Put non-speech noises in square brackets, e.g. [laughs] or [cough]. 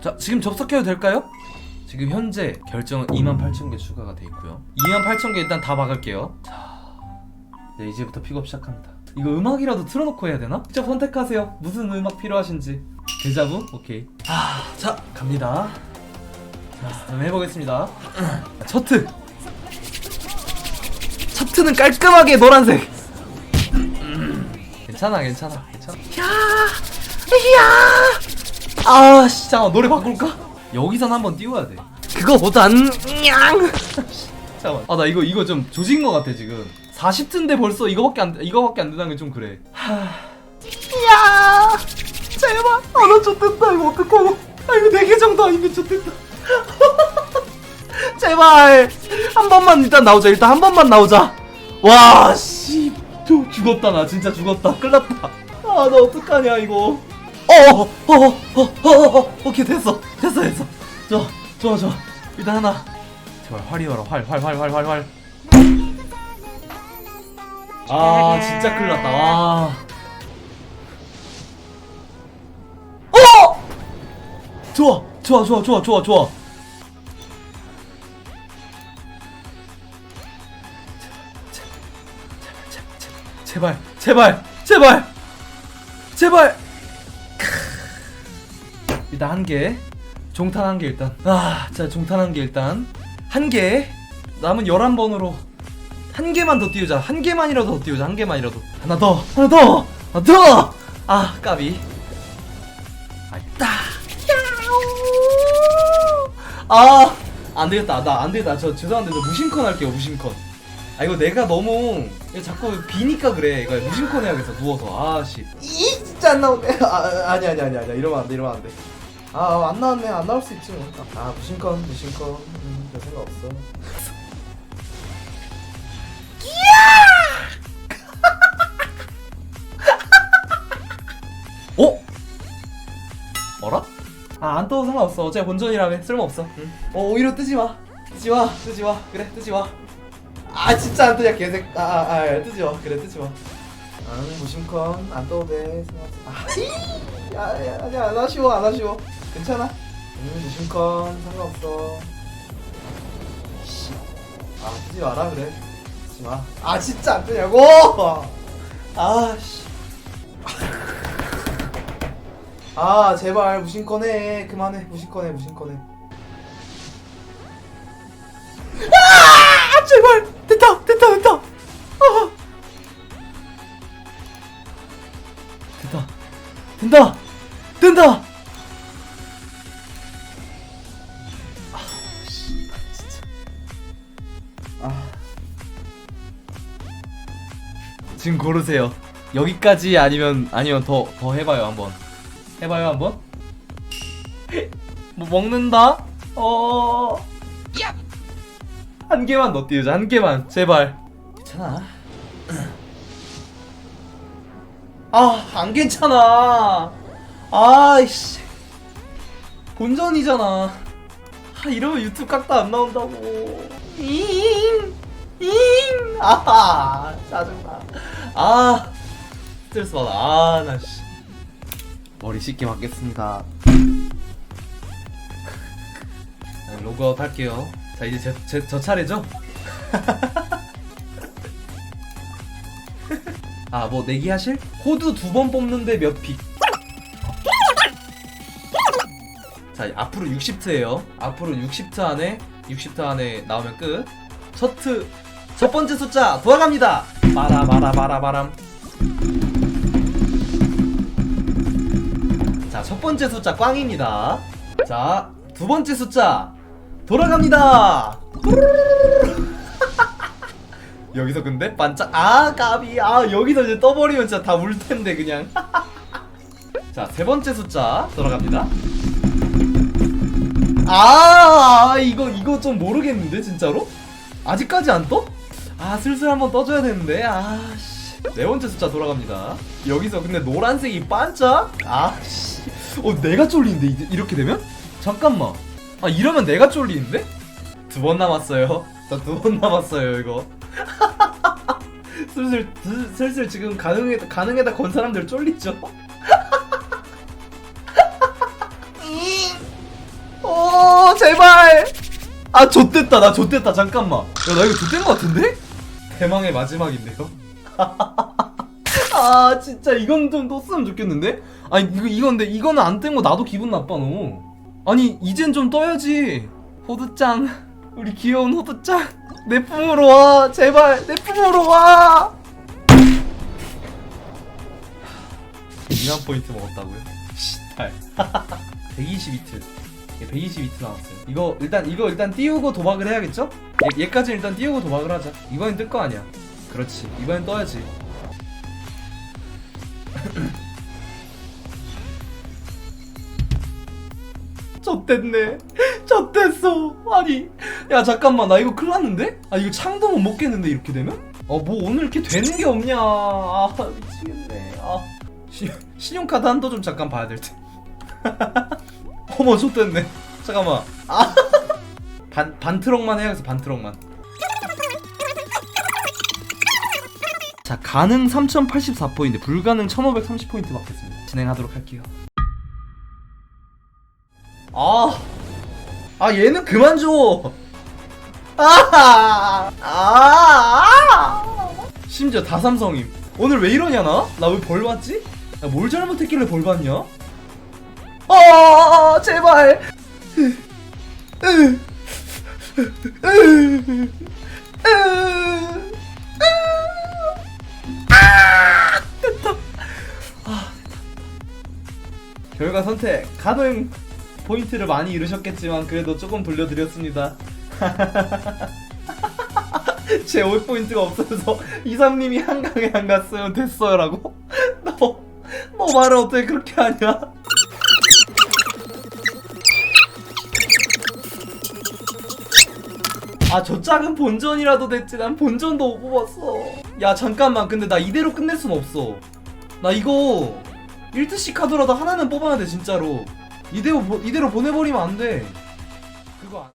자 지금 접속해도 될까요? 지금 현재 결정은 28,000개 추가가 돼 있고요. 28,000개 일단 다 박을게요. 자 네, 이제부터 픽업 시작합니다. 이거 음악이라도 틀어놓고 해야 되나? 직접 선택하세요. 무슨 음악 필요하신지. 데자부? 오케이. 아, 자 갑니다. 자 그럼 해보겠습니다. 첫트. 첫트는 깔끔하게 노란색. 음, 괜찮아 괜찮아 괜찮아 아, 씨, 잠깐 노래 바꿀까? 여기선 한번 띄워야 돼. 그거보단 냥. 잠깐. 아, 나 이거 이거 좀 조진 것 같아 지금. 40트인데 벌써 이거밖에 안 이거밖에 안 된다는 게 좀 그래. 하. 야, 제발. 아, 나 좋댔다 이거 어떡하고? 아, 이거 내 계정도 아닌데 좋댔다. [laughs] 제발 한 번만 일단 나오자. 일단 한 번만 나오자. 와, 씨, 저 죽었다 나 진짜 죽었다. 끌났다. 아, 나 어떡하냐 이거. 어, 어, 어, 어, 오케이 됐어, 됐어, 됐어. 좋아, 좋아, 좋아. 일단 하나. 제발 활이 와라, 활, 활, 활, 활, 활, 활. 아, 진짜 큰일 났다. 와. 어! 좋아, 좋아, 좋아, 좋아, 좋아, 좋아. 제발, 제발, 제발, 제발. 일단 한 개. 종탄 한 개 일단. 아, 자, 종탄 한 개 일단. 한 개. 남은 11번으로 한 개만 더 띄우자. 한 개만이라도 더 띄우자. 한 개만이라도. 하나 더. 하나 더. 하나 더. 아, 까비. 아, 있다. 아, 안 되겠다. 나 안 되겠다. 저 죄송한데 저 무심컨 할게요. 무심컨. 아 이거 내가 너무 이거 자꾸 비니까 그래. 이거 무심컨 해야겠어. 누워서. 아 씨. 이 진짜 안 나오네. 아 아니 아니 아니 아니 이러면 안 돼. 이러면 안 돼. 아 안 나왔네. 안 나올 수 있지 뭐. 아 무심컨 무심컨. 음, 별 생각 없어. [laughs] 어? 어라? 아, 안 떠도 상관없어. 어차피 본전이라며. 쓸모없어. 응. 어, 오히려 뜨지 마. 뜨지 마. 뜨지 마. 그래, 뜨지 마. 아, 진짜 안 뜨냐, 개색. 아, 아, 아, 뜨지 마. 그래, 뜨지 마. 아, 무심컨. 안 떠도 돼. 아, 이! 야, 야, 아니야, 안 아쉬워, 안 아쉬워. 괜찮아. 음, 무심컨. 상관없어. 씨. 아, 뜨지 마라, 그래. 뜨지 마. 아, 진짜 안 뜨냐고! 아, 씨. 아 제발 무심컨 해 그만해 무심컨 해 무심컨 해 아 제발 됐다 됐다 됐다 아. 된다 된다 아. 아. 지금 고르세요 여기까지 아니면 아니면 더 더 해봐요 한번 해봐요 한번. 뭐 먹는다? 어. 한 개만 더 띄우자 한 개만 제발. 괜찮아. 아 안 괜찮아. 아이씨. 본전이잖아. 아 이러면 유튜브 깍다 안 나온다고. 잉. 잉. 아 짜증나. 아 스트레스 받아. 아 나 씨. 머리 씻게 받겠습니다. 네, 로그아웃 할게요. 자 이제 제, 제, 저 차례죠? [laughs] 아 뭐 내기 하실? 호두 두 번 뽑는데 몇 픽? 자 앞으로 60트예요. 앞으로 60트 안에 60트 안에 나오면 끝. 첫트 첫 번째 숫자 돌아갑니다. 마라 마라 마라 바람. 자, 첫 번째 숫자 꽝입니다. 자, 두 번째 숫자 돌아갑니다. 여기서 근데 반짝 아 까비 아 여기서 이제 떠버리면 진짜 다 울 텐데 그냥. [laughs] 자, 세 번째 숫자 돌아갑니다. 아 이거 이거 좀 모르겠는데 진짜로? 아직까지 안 떠? 아 슬슬 한번 떠줘야 되는데 아씨 네 번째 숫자 돌아갑니다 여기서 근데 노란색이 반짝? 아씨 어 내가 쫄리는데 이- 이렇게 되면? 잠깐만 아 이러면 내가 쫄리는데? 두 번 남았어요 자두번 남았어요 이거 [laughs] 슬슬 슬- 슬슬 지금 가능해 가능에다 건 사람들 쫄리죠? [laughs] 제발 아 좆됐다 나 좆됐다 잠깐만 야 나 이거 좆된 거 같은데? 대망의 마지막인데요? [laughs] 아 진짜 이건 좀 떴으면 좋겠는데? 아니 이거 이건데 이거는 안 뜬 거 나도 기분 나빠 너무 아니 이젠 좀 떠야지 호두짱 우리 귀여운 호두짱 내 품으로 와 제발 내 품으로 와. 인간 포인트 먹었다고요? 씨발. 122트. 122트 나왔어요. 이거 일단 이거 일단 띄우고 도박을 해야겠죠? 얘, 얘까지 일단 띄우고 도박을 하자. 이번엔 뜰 거 아니야. 그렇지. 이번엔 떠야지 [laughs] 젖됐네. 젖됐어. 아니 야 잠깐만. 나 이거 큰일 났는데? 아 이거 창도 못 먹겠는데 이렇게 되면? 어뭐 오늘 이렇게 되는 게 없냐. 아 미치겠네. 아 시, 신용카드 한도 좀 잠깐 봐야 될듯 [laughs] 어머 젖됐네. 잠깐만. 아. [laughs] 반, 반 트럭만 해야겠어 반 트럭만. 자 가능 3084포인트 불가능 1530포인트 받겠습니다. 진행하도록 할게요 아, 아 얘는 그만 줘. 아, 아, 아. 심지어 다 삼성임. 오늘 왜 이러냐 나? 나 왜 벌 받지? 나 뭘 잘못했길래 벌 받냐? 아, 제발. 아, 됐다. 아, 결과 선택 가능. 포인트를 많이 잃으셨겠지만 그래도 조금 돌려드렸습니다. [laughs] 제 5포인트가 없어서 이삼님이 한강에 안 갔으면 됐어요 라고? [laughs] 너, 너 말을 어떻게 그렇게 하냐? 아저 짝은 본전이라도 됐지 난 본전도 못 뽑았어 야 잠깐만 근데 나 이대로 끝낼 순 없어 나 이거 1트씩 카드라도 하나는 뽑아야 돼 진짜로 이대로 보, 이대로 보내버리면 안 돼. 그거 안.